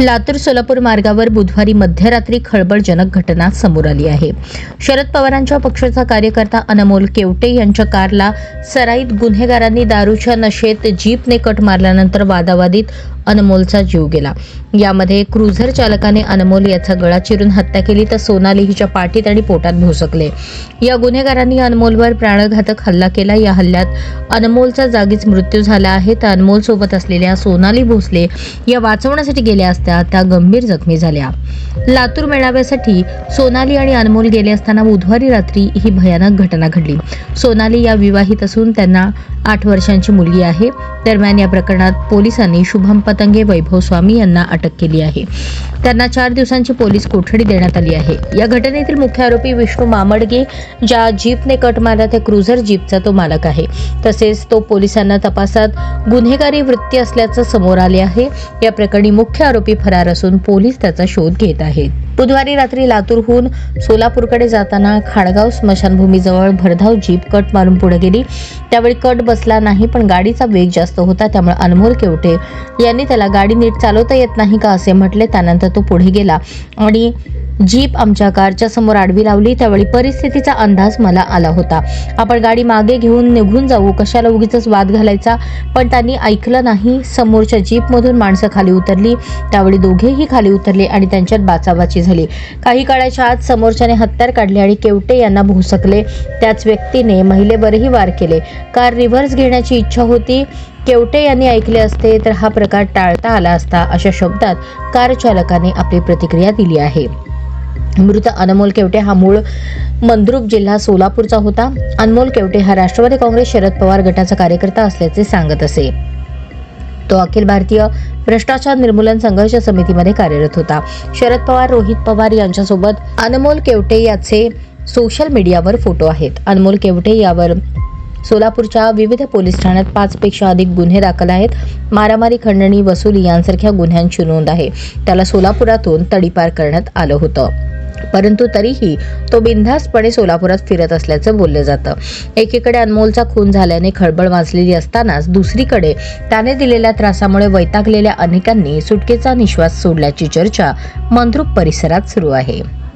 लातूर सोलापूर मार्गावर बुधवारी मध्यरात्री खळबळजनक घटना समोर आली आहे. शरद पवारांच्या पक्षाचा कार्यकर्ता अनमोल केवटे यांच्या कारला सराईत गुन्हेगारांनी दारूच्या नशेत जीपने कट मारल्यानंतर वादावादीत अनमोलचा जीव गेला. यामध्ये क्रुझर चालकाने अनमोल याचा गळा चिरून हत्या केली तर सोनाली हिच्या पाठीत आणि पोटात भोसकले. या गुन्हेगारांनी अनमोलवर प्राणघातक हल्ला केला. या हल्ल्यात अनमोलचा जागीच मृत्यू झाला आहे. तर अनमोल सोबत असलेल्या सोनाली भोसले या वाचवण्यासाठी गेल्या असत्या त्या गंभीर जखमी झाल्या. लातूर मेळाव्यासाठी सोनाली आणि अनमोल गेले असताना बुधवारी रात्री ही भयानक घटना घडली. सोनाली या विवाहित असून त्यांना आठ वर्षांची मुलगी आहे. दरम्यान या प्रकरणात पोलिसांनी शुभम पतंगे वैभव स्वामी यांना अटक केली आहे. त्यांना चार दिवसांची पोलीस कोठडी देण्यात आली आहे. या घटनेतील मुख्य आरोपी विष्णू मामडगे ज्या जीपने कट मारला त्या क्रुझर जीपचा तो मालक आहे. तसेच तो पोलिसांना तपासात गुन्हेगारी वृत्ती असल्याचं समोर आले आहे. या प्रकरणी मुख्य आरोपी फरार असून पोलीस त्याचा शोध घेत आहेत. बुधवारी रात्री लातूरहून सोलापूरकडे जाताना खाडगाव स्मशानभूमीजवळ भरधाव जीप कट मारून पुढे गेली. त्यावेळी कट बसला नाही पण गाडीचा वेग जास्त होता त्यामुळे अनमोल केवटे यांनी त्याला गाडी नीट चालवता येत नाही का असे म्हटले. त्यानंतर तो पुढे गेला आणि जीप आमच्या कारच्या समोर आडवी लावली. त्यावेळी परिस्थितीचा अंदाज मला आला होता. आपण गाडी मागे घेऊन निघून जाऊ. कशाला उगीच वाद घालायचा? पण त्यांनी ऐकलं नाही. समोरच्या जीपमधून माणसं खाली उतरली. त्यावेळी दोघेही खाली उतरले आणि त्यांच्यात बाचाबाची झाली. काही काळाच्या आत समोरच्याने हत्यार काढले आणि केवटे यांना भोसकले. त्याच व्यक्तीने महिलेवरही वार केले. कार रिव्हर्स घेण्याची इच्छा होती. केवटे यांनी ऐकले असते तर हा प्रकार टाळता आला असता अशा शब्दात कार चालकाने आपली प्रतिक्रिया दिली आहे. मृत अनमोल केवटे हा मूळ मंद्रुप जिल्हा सोलापूरचा होता. अनमोल केवटे हा राष्ट्रवादी काँग्रेस शरद पवार गटाचा कार्यकर्ता असल्याचे सांगत असे. तो अखिल भारतीय भ्रष्टाचार निर्मूलन संघर्ष समितीमध्ये कार्यरत होता. शरद पवार रोहित पवार यांच्यासोबत अनमोल केवटे याचे सोशल मीडियावर फोटो आहेत. अनमोल केवटे यावर सोलापूरच्या विविध पोलीस ठाण्यात पाचपेक्षा अधिक गुन्हे दाखल आहेत. मारामारी खंडणी वसुली यांसारख्या गुन्ह्यांची नोंद आहे. त्याला सोलापुरातून तडीपार करण्यात आलं होतं. परंतु तरीही तो बिनधास्तपणे सोलापुरात फिरत असल्याचं बोललं जातं. एकीकडे अनमोलचा खून झाल्याने खळबळ वाजलेली असतानाच दुसरीकडे त्याने दिलेल्या त्रासामुळे वैतागलेल्या अनेकांनी सुटकेचा निश्वास सोडल्याची चर्चा मंद्रुप परिसरात सुरू आहे.